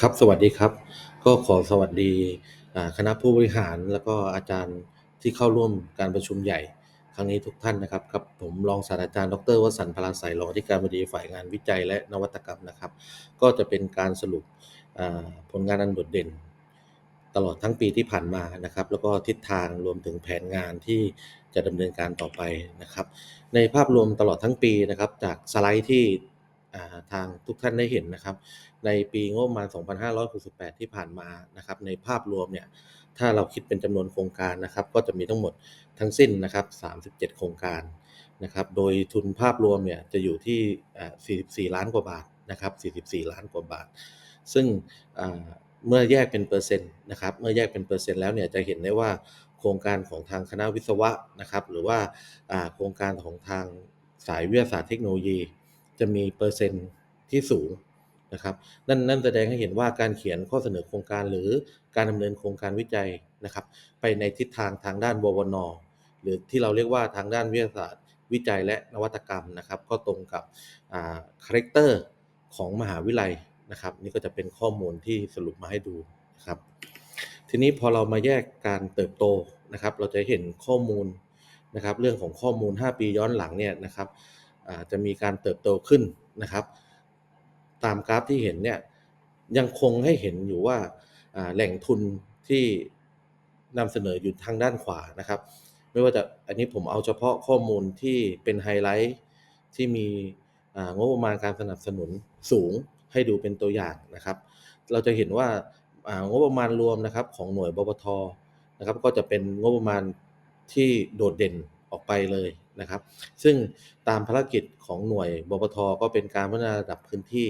ครับสวัสดีครับ ก็ขอสวัสดีคณะผู้บริหารแล้วก็อาจารย์ที่เข้าร่วมการประชุมใหญ่ครั้งนี้ทุกท่านนะครับครับผมรองศาสตราจารย์ดรวสันต์พลาไสยรองอธิการบดีฝ่ายงานวิจัยและนวัตกรรมนะครับ ก็จะเป็นการสรุปผลงานอันโดดเด่น ตลอดทั้งปีที่ผ่านมานะครับ แล้วก็ทิศทางรวมถึงแผนงานที่จะดำเนินการต่อไปนะครับ ในภาพรวมตลอดทั้งปีนะครับ จากสไลด์ที่ ทางทุกท่านได้เห็นนะครับ ในปีงบประมาณ 2568 ที่ผ่านมานะครับ ในภาพรวมเนี่ย ถ้าเราคิดเป็นจำนวนโครงการนะครับ ก็จะมีทั้งหมดทั้งสิ้นนะครับ 37 โครงการนะครับ โดยทุนภาพรวมเนี่ยจะอยู่ที่ 44 ล้านกว่าบาทนะครับ 44 ล้านกว่าบาท ซึ่งเมื่อแยกเป็นเปอร์เซ็นต์นะครับ เมื่อแยกเป็นเปอร์เซ็นต์แล้วเนี่ยจะเห็นได้ว่าโครงการของทางคณะวิศวะนะครับ หรือว่าโครงการของทางสายวิทยาศาสตร์เทคโนโลยี จะมีเปอร์เซ็นต์ที่สูงนะครับนั่นนั่นแสดงให้เห็นว่าการเขียนข้อเสนอโครงการหรือการดำเนินโครงการวิจัยนะครับ ไปในทิศทางทางด้านววนหรือที่เราเรียกว่าทางด้านวิทยาศาสตร์ วิจัยและนวัตกรรมนะครับ ก็ตรงกับอ่าคาแรคเตอร์ของมหาวิทยาลัยนะครับ นี่ก็จะเป็นข้อมูลที่สรุปมาให้ดูนะครับ ทีนี้พอเรามาแยกการเติบโตนะครับ เราจะเห็นข้อมูลนะครับ เรื่องของข้อมูล 5 ปีย้อนหลังเนี่ยนะครับ จะมีการเติบโตขึ้นนะครับ ตามกราฟที่เห็นเนี่ยยังคงให้เห็นอยู่ว่าแหล่งทุนที่นำเสนออยู่ทางด้านขวานะครับ ไม่ว่าจะอันนี้ผมเอาเฉพาะข้อมูลที่เป็นไฮไลท์ที่มีงบประมาณการสนับสนุนสูงให้ดูเป็นตัวอย่างนะครับ เราจะเห็นว่างบประมาณรวมนะครับของหน่วยบปทนะครับ ก็จะเป็นงบประมาณที่โดดเด่นออกไปเลย นะครับ ซึ่งตามภารกิจของหน่วยบปทก็เป็นการพัฒนาระดับพื้นที่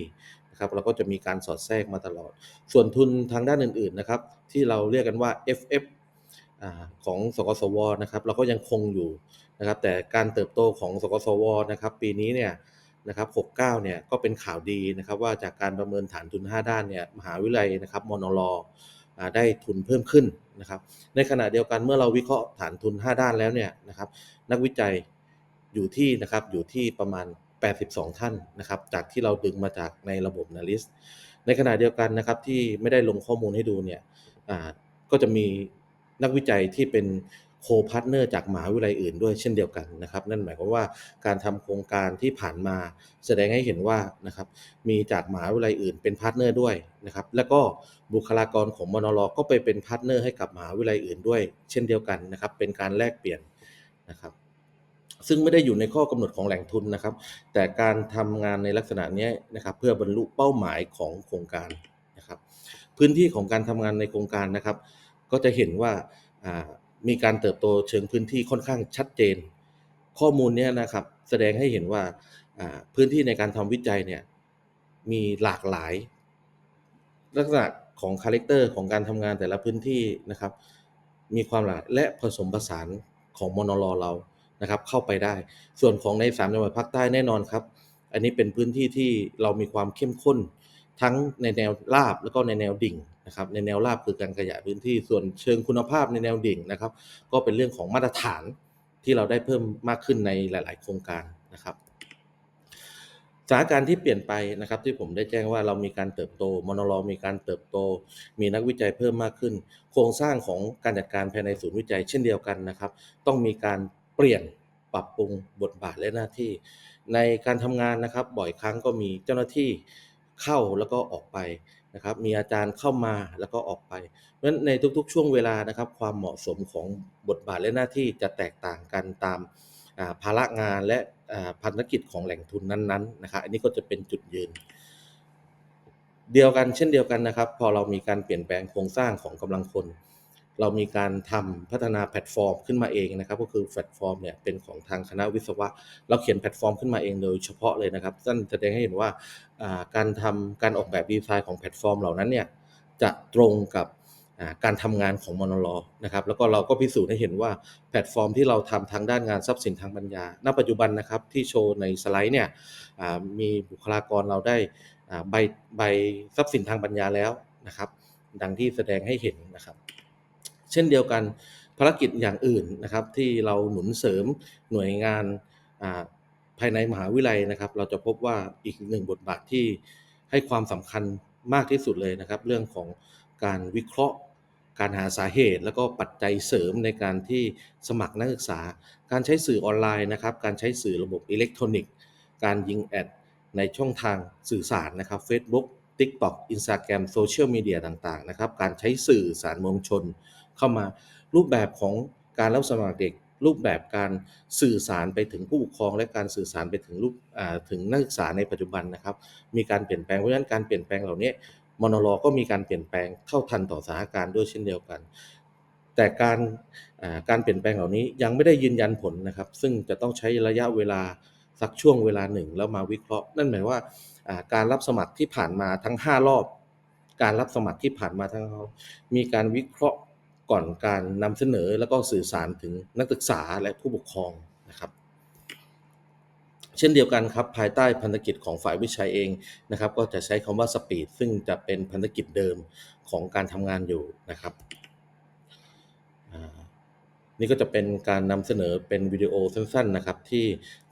นะครับเราก็จะมีการสอดแทรกมาตลอด ส่วนทุนทางด้านอื่นๆนะครับ ที่เราเรียกกันว่า FF อของสกสวนะครับ เราก็ยังคงอยู่นะครับ แต่การเติบโตของสกสวนะครับ ปีนี้เนี่ยนะครับ69เนี่ยก็เป็นข่าวดีนะครับว่าจากการประเมินฐานทุน 5 ด้านเนี่ยมหาวิทยาลัยนะครับมนรได้ทุนเพิ่มขึ้นนะครับ ในขณะเดียวกันเมื่อเราวิเคราะห์ฐานทุน 5 ด้านแล้วเนี่ยนะครับ นักวิจัย อยู่ที่นะครับอยู่ที่ประมาณ 82 ท่านนะครับจากที่เราดึงมาจากในระบบ NALIS ในขณะเดียวกันนะครับที่ไม่ได้ลงข้อมูลให้ดูเนี่ยก็จะมีนักวิจัยที่เป็นโคพาร์ทเนอร์จากมหาวิทยาลัยอื่นด้วยเช่นเดียวกันนะครับ นั่นหมายความว่าการทำโครงการที่ผ่านมาแสดงให้เห็นว่านะครับมีจากมหาวิทยาลัยอื่นเป็นพาร์ทเนอร์ด้วยนะครับแล้วก็บุคลากรของมนรก็ไปเป็นพาร์ทเนอร์ให้กับมหาวิทยาลัยอื่นด้วย เช่นเดียวกันนะครับเป็นการแลกเปลี่ยนนะครับ ซึ่งไม่ได้อยู่ในข้อกำหนดของแหล่งทุนนะครับ แต่การทำงานในลักษณะนี้นะครับ เพื่อบรรลุเป้าหมายของโครงการนะครับ พื้นที่ของการทำงานในโครงการนะครับ ก็จะเห็นว่ามีการเติบโตเชิงพื้นที่ค่อนข้างชัดเจน ข้อมูลนี้นะครับ แสดงให้เห็นว่าพื้นที่ในการทำวิจัยเนี่ยมีหลากหลาย ลักษณะของคาแรคเตอร์ของการทำงานแต่ละพื้นที่นะครับ มีความหลากหลายและผสมผสานของมนรเรา นะครับเข้าไปได้ ส่วนของในสามจังหวัดภาคใต้แน่นอนครับ อันนี้เป็นพื้นที่ที่เรามีความเข้มข้น ทั้งในแนวราบแล้วก็ในแนวดิ่งนะครับในแนวราบคือการขยายพื้นที่ส่วนเชิงคุณภาพในแนวดิ่งนะครับ ก็เป็นเรื่องของมาตรฐานที่เราได้เพิ่มมากขึ้นในหลาย ๆ โครงการนะครับสถานการณ์ที่เปลี่ยนไปนะครับที่ผมได้แจ้งว่าเรามีการเติบโตมนรมีการเติบโต มีนักวิจัยเพิ่มมากขึ้น โครงสร้างของการจัดการภายในศูนย์วิจัยเช่นเดียวกันนะครับ ต้องมีการ เปลี่ยนปรับปรุงบทบาทและหน้าที่ ในการทำงานนะครับ บ่อยครั้งก็มีเจ้าหน้าที่เข้าแล้วก็ออกไปนะครับ มีอาจารย์เข้ามาแล้วก็ออกไป เพราะฉะนั้นในทุกๆ ช่วงเวลานะครับ ความเหมาะสมของบทบาทและหน้าที่จะแตกต่างกันตามภาระงานและอ่าพันธกิจของแหล่งทุนนั้นๆนะครับ อันนี้ก็จะเป็นจุดยืน เดียวกันเช่นเดียวกันนะครับ พอเรามีการเปลี่ยนแปลงโครงสร้างของกำลังคน เรามีการทำพัฒนาแพลตฟอร์มขึ้นมาเองนะครับ ก็คือแพลตฟอร์มเนี่ยเป็นของทางคณะวิศวะ เราเขียนแพลตฟอร์มขึ้นมาเองโดยเฉพาะเลยนะครับนั่นแสดงให้เห็นว่าการทำการออกแบบดีไซน์ของแพลตฟอร์มเหล่านั้นเนี่ยจะตรงกับการทำงานของมอนรนะครับ แล้วก็เราก็พิสูจน์ให้เห็นว่าแพลตฟอร์มที่เราทำทางด้านงานทรัพย์สินทางปัญญา ณ ปัจจุบันนะครับที่โชว์ในสไลด์เนี่ยมีบุคลากรเราได้ใบใบทรัพย์สินทางปัญญาแล้วนะครับ ดังที่แสดงให้เห็นนะครับ เช่นเดียวกันภารกิจอย่างอื่นนะครับ ที่เราหนุนเสริมหน่วยงานภายในมหาวิทยาลัยนะครับ เราจะพบว่าอีกหนึ่งบทบาทที่ให้ความสำคัญมากที่สุดเลยนะครับ เรื่องของการวิเคราะห์ การหาสาเหตุ แล้วก็ปัจจัยเสริมในการที่สมัครนักศึกษา การใช้สื่อออนไลน์นะครับ การใช้สื่อระบบอิเล็กทรอนิกส์ การยิงแอดในช่องทางสื่อสารนะครับ Facebook TikTok Instagram โซเชียลมีเดียต่างๆนะครับ การใช้สื่อสารมวลชน เข้ามา รูปแบบของการรับสมัครเด็ก รูปแบบการสื่อสารไปถึงผู้ปกครอง และการสื่อสารไปถึงลูกถึงนักศึกษาในปัจจุบันนะครับ มีการเปลี่ยนแปลงเพราะฉะนั้นการเปลี่ยนแปลงเหล่านี้มอนรก็มีการเปลี่ยนแปลงเท่าทันต่อสถานการณ์ด้วยเช่นเดียวกัน แต่การการเปลี่ยนแปลงเหล่านี้ยังไม่ได้ยืนยันผลนะครับ ซึ่งจะต้องใช้ระยะเวลาสักช่วงเวลาหนึ่งแล้วมาวิเคราะห์ นั่นหมายว่าการรับสมัครที่ผ่านมาทั้ง 5 รอบ การรับสมัครที่ผ่านมาทั้งมีการวิเคราะห์ ก่อนการนำเสนอแล้วก็สื่อสารถึงนักศึกษาและผู้ปกครองนะครับ เช่นเดียวกันครับภายใต้พันธกิจของฝ่ายวิชัยเองนะครับ ก็จะใช้คำว่าสปีดซึ่งจะเป็นพันธกิจเดิมของการทำงานอยู่นะครับ นี่ก็จะเป็นการนำเสนอเป็นวิดีโอสั้นๆนะครับที่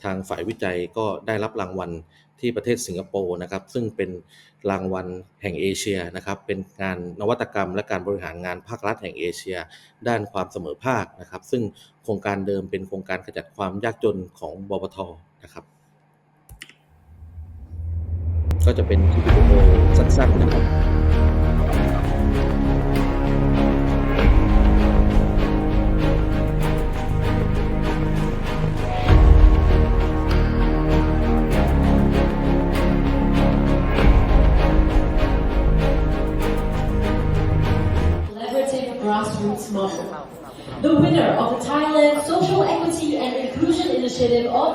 ทางฝ่ายวิจัยก็ได้รับรางวัลที่ประเทศสิงคโปร์นะครับ ซึ่งเป็นรางวัลแห่งเอเชียนะครับ เป็นงานนวัตกรรม และการบริหารงานภาครัฐแห่งเอเชีย ด้านความเสมอภาคนะครับ ซึ่งโครงการเดิมเป็นโครงการขจัดความยากจนของบปทนะครับ ก็จะเป็นวิดีโอสั้นๆนะครับ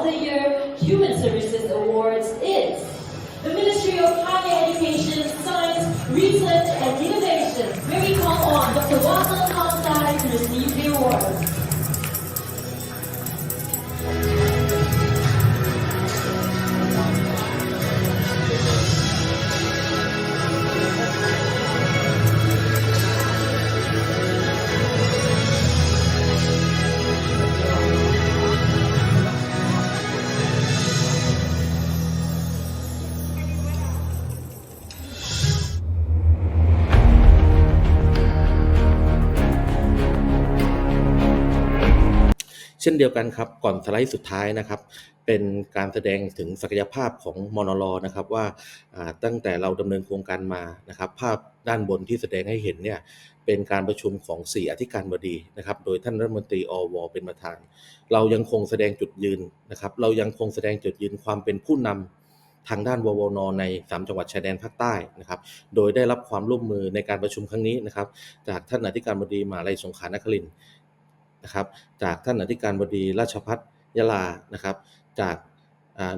The Year Human Services Awards is the Ministry of Higher Education, Science, Research and Innovation. We call on Dr. Wasan เช่นเดียวกันครับก่อนสไลด์สุดท้ายนะครับ เป็นการแสดงถึงศักยภาพของมนรนะครับว่าตั้งแต่เราดำเนินโครงการมานะครับ ภาพด้านบนที่แสดงให้เห็นเนี่ยเป็นการประชุมของ 4 อธิการบดีนะครับ โดยท่านรัฐมนตรีอวเป็นประธาน เรายังคงแสดงจุดยืนนะครับ เรายังคงแสดงจุดยืนความเป็นผู้นำทางด้านววนใน 3 จังหวัดชายแดนภาคใต้นะครับ โดยได้รับความร่วมมือในการประชุมครั้งนี้นะครับ จากท่านอธิการบดีมหาลัยสงขลานครินทร์ นะครับ จากท่านอธิการบดีราชพัฒยะลานะครับ จาก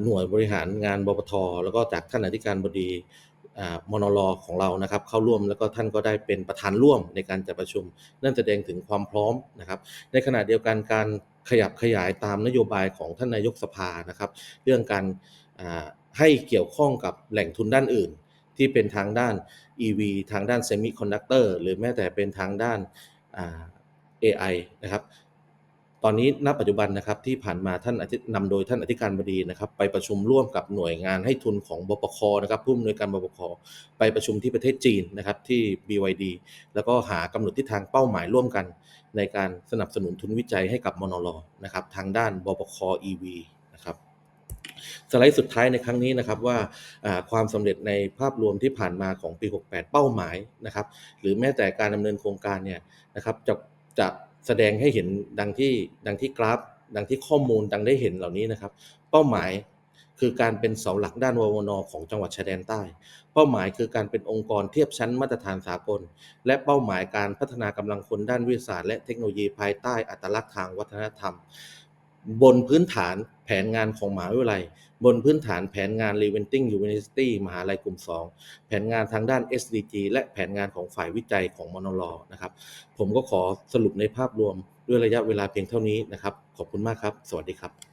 หน่วยบริหารงานบปทแล้วก็จากท่านอธิการบดีอ่ามนรของเรานะครับ เข้าร่วมแล้วก็ท่านก็ได้เป็นประธานร่วมในการจัดประชุม นั่นแสดงถึงความพร้อมนะครับ ในขณะเดียวกันการขยับขยายตามนโยบายของท่านนายกสภานะครับ เรื่องการให้เกี่ยวข้องกับแหล่งทุนด้านอื่น ที่เป็นทางด้าน EV ทางด้านเซมิคอนดักเตอร์หรือแม้แต่เป็นทางด้าน AI นะครับ ตอนนี้ณปัจจุบันนะครับที่ผ่านมาท่านอธินำโดยท่านอธิการบดีนะครับ ไปประชุมร่วมกับหน่วยงานให้ทุนของบปคนะครับผู้อำนวยการบปคไปประชุมที่ประเทศจีนนะครับที่ BYD แล้วก็หากำหนดทิศทางเป้าหมายร่วมกัน ในการสนับสนุนทุนวิจัยให้กับมนรนะครับทางด้านบปค EV นะครับสไลด์สุดท้ายในครั้งนี้นะครับว่าความสำเร็จในภาพรวมที่ผ่านมาของปี 68 เป้าหมายนะครับหรือแม้แต่การดำเนินโครงการเนี่ยนะครับจะ จะแสดงให้เห็นดังที่ดังที่กราฟ ดังที่ข้อมูลดังได้เห็นเหล่านี้นะครับ เป้าหมายคือการเป็นเสาหลักด้านววนของจังหวัดชายแดนใต้ เป้าหมายคือการเป็นองค์กรเทียบชั้นมาตรฐานสากล และเป้าหมายการพัฒนากำลังคนด้านวิทยาศาสตร์และเทคโนโลยีภายใต้อัตลักษณ์ทางวัฒนธรรม บนพื้นฐานแผนงานของมหาวิทยาลัย บนพื้นฐานแผนงาน Reventing University มหาลัยกลุ่ม 2 แผนงานทางด้าน SDG และแผนงานของฝ่ายวิจัยของมนรนะครับ ผมก็ขอสรุปในภาพรวมด้วยระยะเวลาเพียงเท่านี้นะครับ ขอบคุณมากครับ สวัสดีครับ